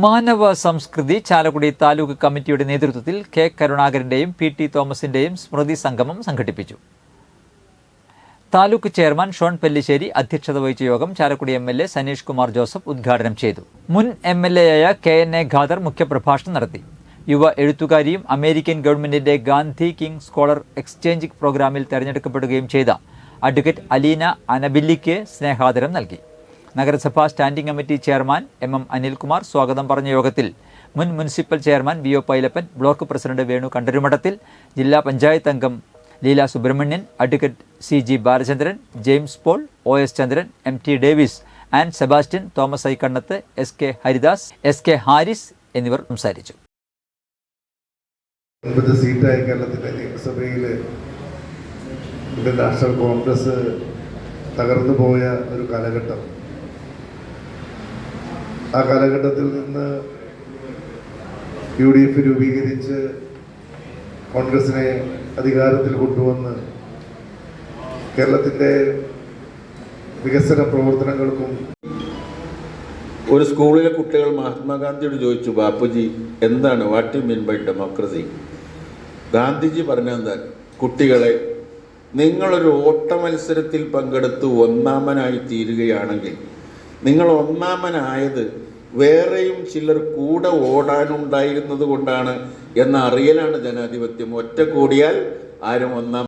മാനവ സംസ്കൃതി ചാലക്കുടി താലൂക്ക് കമ്മിറ്റിയുടെ നേതൃത്വത്തിൽ കെ കരുണാകരന്റെയും പി ടി തോമസിന്റെയും സ്മൃതി സംഗമം സംഘടിപ്പിച്ചു. താലൂക്ക് ചെയർമാൻ ഷോൺ പെല്ലിശ്ശേരി അധ്യക്ഷത വഹിച്ച യോഗം Chalakudy M L A Saneesh Kumar Joseph ഉദ്ഘാടനം ചെയ്തു. മുൻ എം എൽ എ ആയ കെ എൻ എ ഖാദർ മുഖ്യപ്രഭാഷണം നടത്തി. യുവ എഴുത്തുകാരിയും അമേരിക്കൻ ഗവൺമെന്റിന്റെ ഗാന്ധി കിങ് സ്കോളർ എക്സ്ചേഞ്ച് പ്രോഗ്രാമിൽ തെരഞ്ഞെടുക്കപ്പെടുകയും ചെയ്ത അഡ്വക്കേറ്റ് അലീന അനബില്ലിക്ക് സ്നേഹാദരം നൽകി. നഗരസഭാ standing committee chairman M M Anilkumar സ്വാഗതം പറഞ്ഞ യോഗത്തിൽ മുൻ municipal chairman V O Pailappan block president Venu Kandarumadathil ജില്ലാ പഞ്ചായത്ത് അംഗം Leela Subramanian advocate C G Balachandran James Paul O S Chandran M T Davis and Sebastian Thomas Aikkannath S K Haridas S K Haris എന്നിവർ സംസാരിച്ചു. സീറ്റായ കേരളത്തിലെ നിയമസഭയിൽ Indian national Congress തകർന്നു പോയ ഒരു കാലഘട്ടം. ആ കാലഘട്ടത്തിൽ നിന്ന് യു ഡി എഫ് രൂപീകരിച്ച് കോൺഗ്രസിനെ അധികാരത്തിൽ കൊണ്ടുവന്ന് കേരളത്തിന്റെ വികസന പ്രവർത്തനങ്ങൾക്കും ഒരു സ്കൂളിലെ കുട്ടികൾ മഹാത്മാഗാന്ധിയോട് ചോദിച്ചു ബാപ്പുജി എന്താണ്? What you mean by democracy Gandhiji പറഞ്ഞെന്താ കുട്ടികളെ നിങ്ങളൊരു ഓട്ട മത്സരത്തിൽ പങ്കെടുത്ത് ഒന്നാമനായി തീരുകയാണെങ്കിൽ നിങ്ങൾ ഒന്നാമനായത് വേറെയും ചിലർ കൂടെ ഓടാനുണ്ടായിരുന്നത് കൊണ്ടാണ് എന്ന അറിയലാണ് ജനാധിപത്യം. ഒറ്റ കൂടിയാൽ ആരും ഒന്നാം